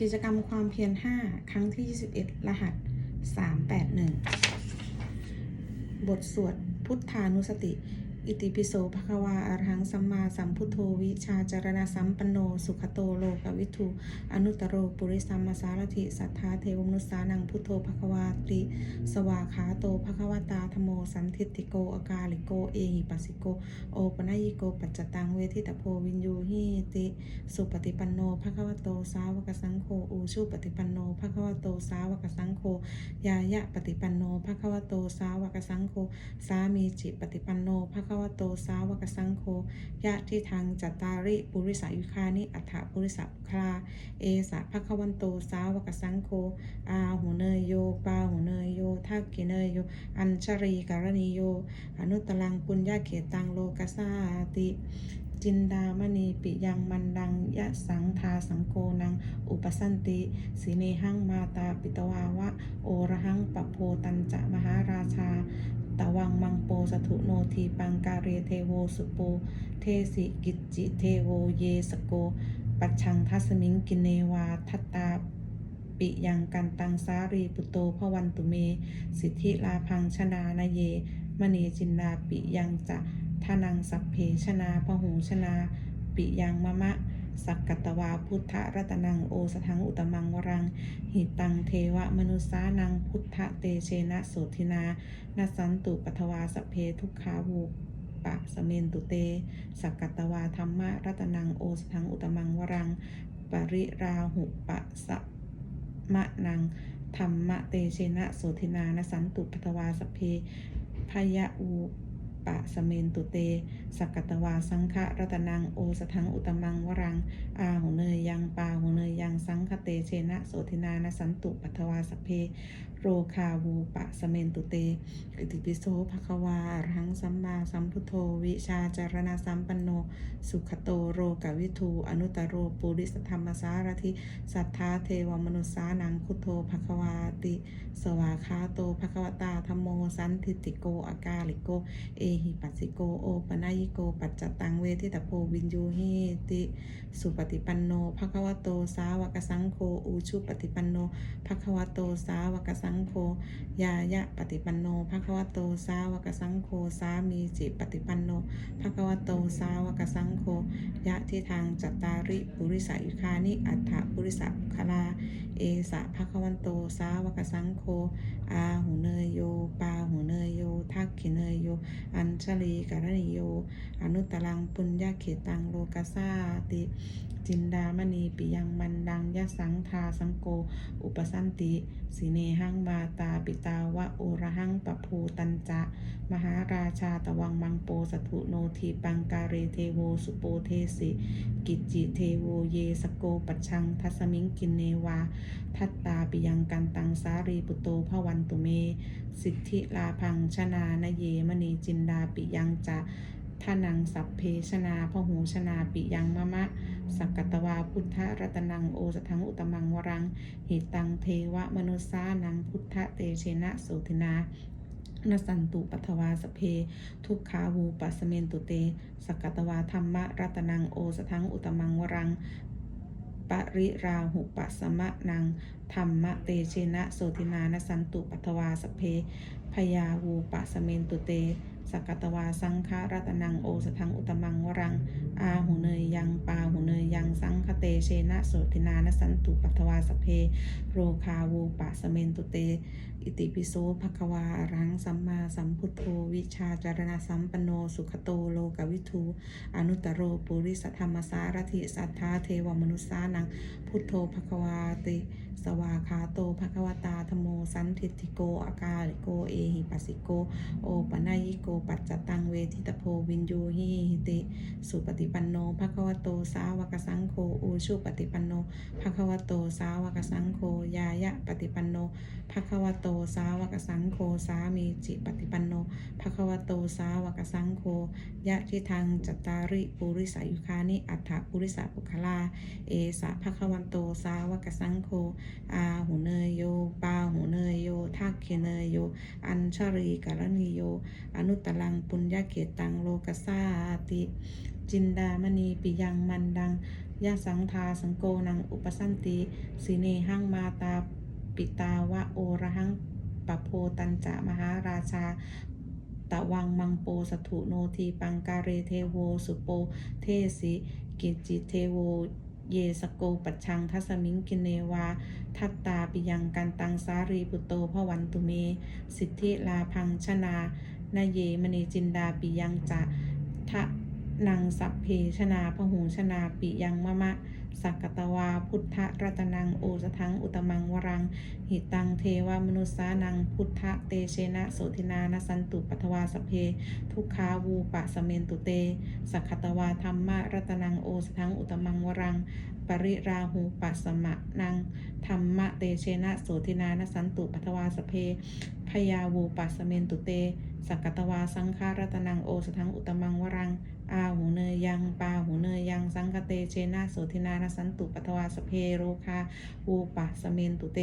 กิจกรรมความเพียร 5 ครั้งที่ 21 รหัส 381 บทสวดพุทธานุสติ อิติปิโสภควาอรหังสัมมาสัมพุทโธวิชาจารณะสัมปันโน สุขโตโลกวิทูอนุตโรปุริสัมมาสารถิสัทธาเทวมนุสานังพุทโธภควาติสวาขาโตภควตาธโมสันทิติโกอากาลิโกเอหิปัสสิโกโอปนัยิโกปัจจตังเวทิตโพวินยูหิติสุปฏิปันโนภควโตสาวกสังโฆอูชูปฏิปันโนภควโตสาวกสังโฆยายะปฏิปันโนภควโตสาวกสังโฆสามีจิปฏิปันโนภคววโตสาวกสังโฆยะที่ทางจัตตาริปุริสายุคานิอัฏฐปุริสัคลาเอสะภควันโตสาวกสังโฆอาหูเนยโยปาหูเนยโยทักกิเนยโยอัญชรีการณีโยอนุตตรังปุญญาเขตังโลกสสาติจินดามณีปิยังมันดังยะสังทาสังโกนัง อุปสันติสีเนหังมาตาปิตวาวะ โอระหังปะโพตันจะมหาราชา ตวังมังโปสถุโนทีปังการเรเทโวสุโป เทสิกิจจิเทโวเยสโก ปัจฉังทัสมิงกินเนวาทัตตาปิยังกันตังสารีปุโตพวันตุเม สิทธิลาพังชนานาเย มณีจินดาปิยังจะทานังสัพเพชนาพหูชนา ปิยังมะมะ สักกัตวาพุทธรัตนังโอสทังอุตมังวรัง หิตังเทวมนุสานังพุทธเตเชนะโสธินานัสสันตุปัทวาสเพทุกขาวูปะสเมนตุเต สักกัตวาธรรมะรัตนังโอสทังอุตมังวรัง ปริราหุปะสะมะนังธรรมะเตเชนะโสธินานสันตุปัทวาสเพพยะอูป ปะสเมนตุเต สักกตวาสังฆะรัตนังโอสทังอุตมังวรัง อาหูเนยยังปาหูเนยยังสังคเตเชนะโสธินานสันตุปัทวาสเพ โรคาวูปะสเมนตุเตอิติปิโสภควาอรหังสัมมาสัมพุทโธวิชาจารณสัมปันโน สุขโตโรกวิทูอนุตรโรปุริสธรรมสารถิสัทธาเทวมนุสสานังพุโธภควาติ สวาคาโตภควตาธรมโมสันทิติโกอากาลิโก เอหิปัสสิโกโอปนายโก ปัจจตังเวทิตาโพวินยูหิติ สุปฏิปันโนภควโตสาวกสังโฆอูชุปฏิปันโนภควโตสาวกสังงโฆยายะปฏิปันโนภควโตสาวกสังโฆสามีจิปฏิปันโนภควโตสาวกสังโฆยะที่ทางจัตตาริปุริสายุคานิอัฏฐปุริสัคลา เอสะภควันโตสาวกสังโฆอาหูเนยโย ปาหูเนยโย ทักขิเนยโย อัญชลีกรณิโย อนุตตรังปุญญาเขตังโลกัสสาติจินดามณีปิยังมันดังยะสังทาสังโก อุปสันติสีเนหังมาตาปิตาวะโอระหังปภูตันจะ มหาราชาตะวังมังโปสถุโนทีปังการเทโวสุโปเทสิ กิจจิเทโวเยสโกปัชังทัสมิงกินเนวา ทัตตาปิยังกันตังสารีปุโตพวันตุเม สิทธิลาพังชนานเยมณีจินดาปิยังจะ ทานังสัพเพชนาพหูชนาปิยังมะมะ สักกัตวาพุทธรัตนังโอสทังอุตมังวรังหิตังเทวมนุสานังพุทธเตเชนะโสธินานสันตุปัทวาสเพ ทุกขาวูปัสเมนตุเต สักกัตวาธรรมรัตนังโอสทังอุตมังวรังปริราหุปสมะนัง ธรรมเตเชนะโสธินานสันตุปัทวาสเพพยาวูปสเมนตุเตสกัตวาสังฆรัตนังโอสทังอุตมังวรัง อาหูเนยยังปาหูเนยยังสังคเตเชนะโสตินานสันตุปัทวาสเพ โรคาวูปะสเมนตุเต อิติปิโสภควารังสัมมาสัมพุทโธวิชาจารณสัมปโนสุขโตโลกวิทูอนุตตโรปุริสธรรมสารถิสัทธาเทวมนุสสานังพุทโธภควาติสวาคาโตภควตาธโมสันทิติโกอากาลิโกเอหิปัสสิโกโอปนายโกปัจจตังเวทิตโพวินยูหิติ สุปฏิปันโนภควโตสาวกสังโฆอูชุปฏิปันโนภควโตสาวกสังโฆยายะปฏิปันโนภควโตสาวกสังโฆสามีจิปฏิปันโนภควโตสาวกสังโฆยะทิทังจตตาริปุริสายุคานิอัฏฐปุริสาปุคลา เอสะภควันโตสาวกสังโฆอาหูเนยโย ปาหูเนยโยทักเขเนยโย อัญชรีการณิโย อนุตตรังปุญญาเกตังโลกสาติ จินดามณีปิยังมันดังยะสังทาสังโกนังอุปสันติสิเนหังมาตาปิตาวะโอระหังปะโพตัญจะมหาราชาตะวังมังโปสถุโนทีปังการเรเทโวสุโปเทสิกิจจิเทโว เยสโกปัจชังทัสมิงกินเนวา ทัตตาปิยังกันตังสารีปุโตพวันตุเม สิทธิลาพังชนานาเยมณีจินดาปิยังจะทะนังสัพเพชนาพหูชนาปิยังมะมะ สักกตวา พุทธรัตนังโอสทังอุตมังวรัง หิตังเทวมนุษสานัง พุทธเตเชนะโสธินานสันตุปัทวาสเพ ทุกขาวูปะสเมนตุเต สักขตวาธรรมะรัตนังโอสทังอุตมังวรัง ปริราหูปัสมะนัง ธรรมะเตเชนะโสธินานสันตุปัทวาสเพ พยาวูปัสสเมนตุเต สักกตวาสังฆารัตนังโอสทังอุตมังวรัง ยังปาหูเนยยังสังกเตเชนะโสธินารสันตุปัทวาสเพโรคาอูปัสเมนตุเต